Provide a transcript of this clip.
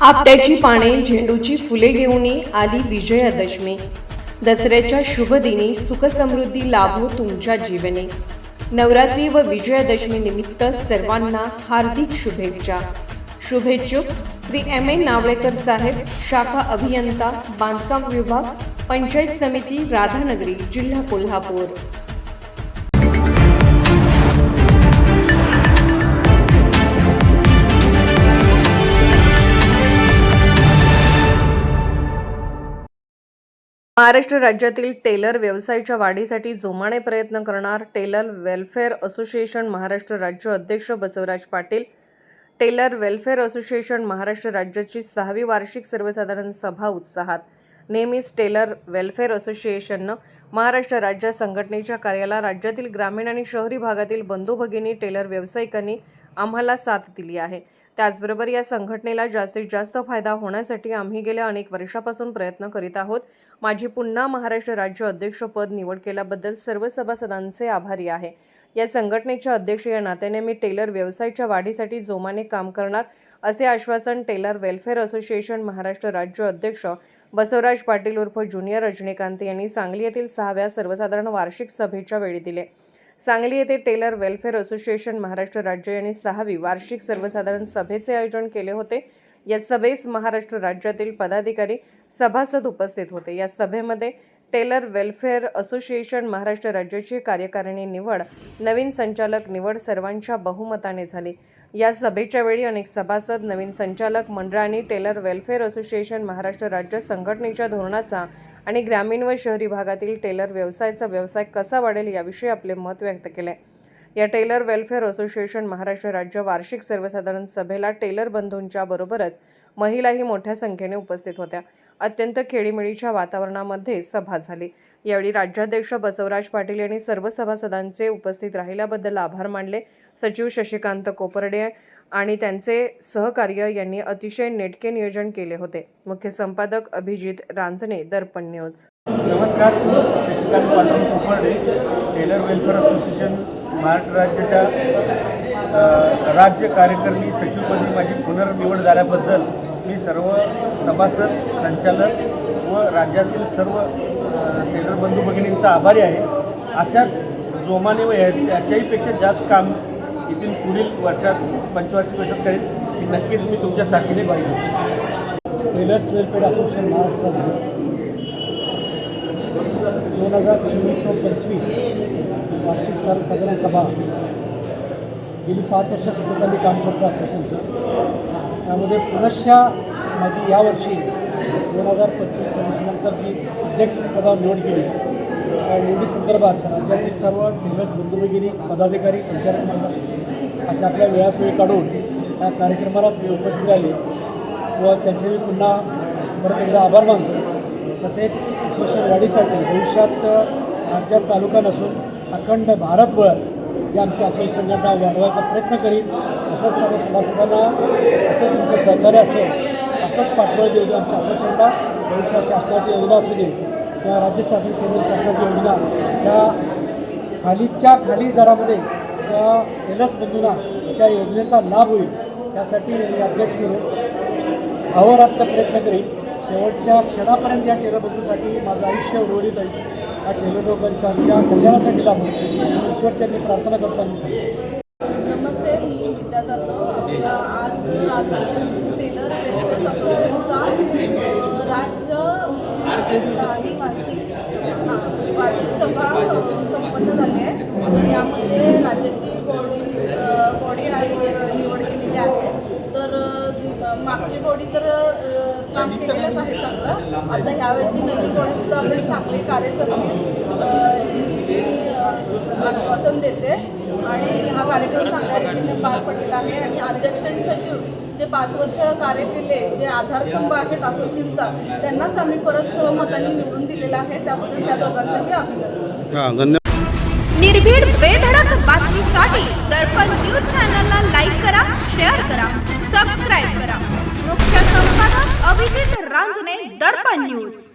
आपट्याची पाने झेंडूची फुले घेऊन आली विजयादशमी. दसऱ्याच्या शुभ दिनी सुखसमृद्धी लाभो तुमच्या जीवने. नवरात्री व विजयादशमी निमित्त सर्वांना हार्दिक शुभेच्छा. शुभेच्छुक श्री एम ए नावळेकर साहेब शाखा अभियंता बांधकाम विभाग पंचायत समिती राधानगरी जिल्हा कोल्हापूर. महाराष्ट्र राज्यातील टेलर व्यवसायाच्या वाढीसाठी जोमाने प्रयत्न करणार टेलर वेलफेअर असोसिएशन महाराष्ट्र राज्य अध्यक्ष Basavraj Patil. Tailor welfare association Maharashtra राज्याची सहावी वार्षिक सर्वसाधारण सभा उत्साहात. नेहमीच टेलर वेलफेअर असोसिएशननं महाराष्ट्र राज्य संघटनेच्या कार्याला राज्यातील ग्रामीण आणि शहरी भागातील बंधू भगिनी टेलर व्यावसायिकांनी आम्हाला साथ दिली आहे. त्याचबरोबर या संघटनेला जास्तीत जास्त फायदा होण्यासाठी आम्ही गेल्या अनेक वर्षापासून प्रयत्न करीत आहोत. माझी पुन्हा महाराष्ट्र राज्य अध्यक्षपद निवड केल्याबद्दल सर्व सभासदांचे आभारी आहे. या संघटनेच्या अध्यक्ष या नात्याने मी टेलर व्यवसायाच्या वाढीसाठी जोमाने काम करणार असे आश्वासन टेलर वेलफेअर असोसिएशन महाराष्ट्र राज्य अध्यक्ष बसवराज पाटील उर्फ ज्युनियर रजनीकांत यांनी सांगली येथील सहाव्या सर्वसाधारण वार्षिक सभेच्या वेळी दिले. सांगली येथे टेलर वेलफेअर असोसिएशन महाराष्ट्र राज्य यांनी सहावी वार्षिक सर्वसाधारण सभेचे आयोजन केले होते. या सभेस महाराष्ट्र राज्यातील पदाधिकारी सभासद उपस्थित होते. या सभेमध्ये टेलर वेलफेअर असोसिएशन महाराष्ट्र राज्याची कार्यकारिणी निवड नवीन संचालक निवड सर्वांच्या बहुमताने झाली. या सभेच्या वेळी अनेक सभासद नवीन संचालक मंडळांनी टेलर वेलफेअर असोसिएशन महाराष्ट्र राज्य संघटनेच्या धोरणाचा आणि ग्रामीण व शहरी भागातील टेलर व्यवसायाचा व्यवसाय कसा वाढेल याविषयी आपले मत व्यक्त केले. या टेलर वेलफेअर असोसिएशन महाराष्ट्र राज्य वार्षिक सर्वसाधारण सभेला टेलर बंधूंच्या बरोबरच महिलाही मोठ्या संख्येने उपस्थित होत्या. अत्यंत खेळीमेळीच्या वातावरणामध्ये सभा झाली. यावेळी राज्याध्यक्ष बसवराज पाटील यांनी सर्व सभासदांचे उपस्थित राहिल्याबद्दल आभार मानले. सचिव शशिकांत कोपर्डे आणि त्यांचे सहकार्य यांनी अतिशय नेटके नियोजन केले होते. मुख्य संपादक अभिजित रांजणे दर्पण न्यूज. नमस्कार. Shashikant Patil Kuparde tailor welfare association Maharashtra राज्याच्या राज्य कार्यकर्मी सचिवपदी माझी पुनर्निवड झाल्याबद्दल मी सर्व सभासद संचालक व राज्यातील सर्व टेलर बंधू भगिनींचा आभारी आहे. अशाच जोमाने व याच्याहीपेक्षा जास्त काम येथील पुढील वर्षात पंचवार्षिक वर्षात करेन. नक्कीच मी तुमच्या साथीने पाहिजे ट्रेलर्स वेलफेअर असोसिएशन महाराष्ट्राचं दोन हजार चोवीस व पंचवीस वार्षिक सर्वसाधारण सभा. गेली पाच वर्ष सतत आम्ही काम करतो असोसिएशनचं त्यामध्ये पुनश्च माझी यावर्षी दोन हजार पंचवीस सव्वीस नंतर अध्यक्षपदावर निवड केली. निवडीसंदर्भात राज्यातील सर्व दिवस गुंतवणुकीने पदाधिकारी संचालक मंडळ अशा आपल्या वेळात वेळ काढून या कार्यक्रमाला सगळे उपस्थित राहिले व त्यांचे मी पुन्हा परत एकदा आभार मानतो. तसेच सोशल वाढीसाठी भविष्यात राज्यात तालुका नसून अखंड भारतभर या आमच्या असोसिएशनला वाढवायचा प्रयत्न करीन. असंच सर्व सभासदांना असंच तुमचं सहकार्य असेल असंच पाठबळ देऊ आमच्या असोसिएशनला भविष्यात शासनाची योजना असू दे किंवा राज्य शासन केंद्र शासनाची योजना त्या खालीच्या खाली दरामध्ये त्या टेलर्स बंधूंना त्या योजनेचा लाभ होईल. त्यासाठी मी अध्यक्ष म्हणून अहोरात्र प्रयत्न करीन. शेवटच्या क्षणापर्यंत या टेलरबंधूसाठी माझं आयुष्य उर्वरित आहे या टेलर कल्याणासाठी लाभ होईल. ईश्वरचरणी प्रार्थना करताना नमस्ते मी विद्या जाधव. आज असोसिएशन टेलर असोसिएशनचा राज्य वार्षिक वार्षिक सभा संपन्न झाली आहे. तर यामध्ये राज्याची बॉडी बॉडी निवड केलेली आहे. तर मागची बॉडी तर काम केलेलंच आहे चांगलं. आता ह्यावेळेची नवीन बॉडीसुद्धा आपले चांगले कार्य करते. मी आश्वासन देते. आणि हा कार्यक्रम चांगल्या रीतीने पार पडलेला आहे. आणि अध्यक्ष आणि सचिव जे पाच वर्ष कार्य केले जे आधारस्तंभ आहेत असोसिएशनचा त्यांनाच आम्ही परत सहमताने निवडून दिलेला आहे. त्याबद्दल त्या दोघांचंही अभिनंदन. निर्भीड बेधडक बातमीसाठी दर्पण न्यूज चॅनलला लाईक करा शेअर करा सबस्क्राईब करा. मुख्य संपादक अभिजित रांजणे दर्पण न्यूज.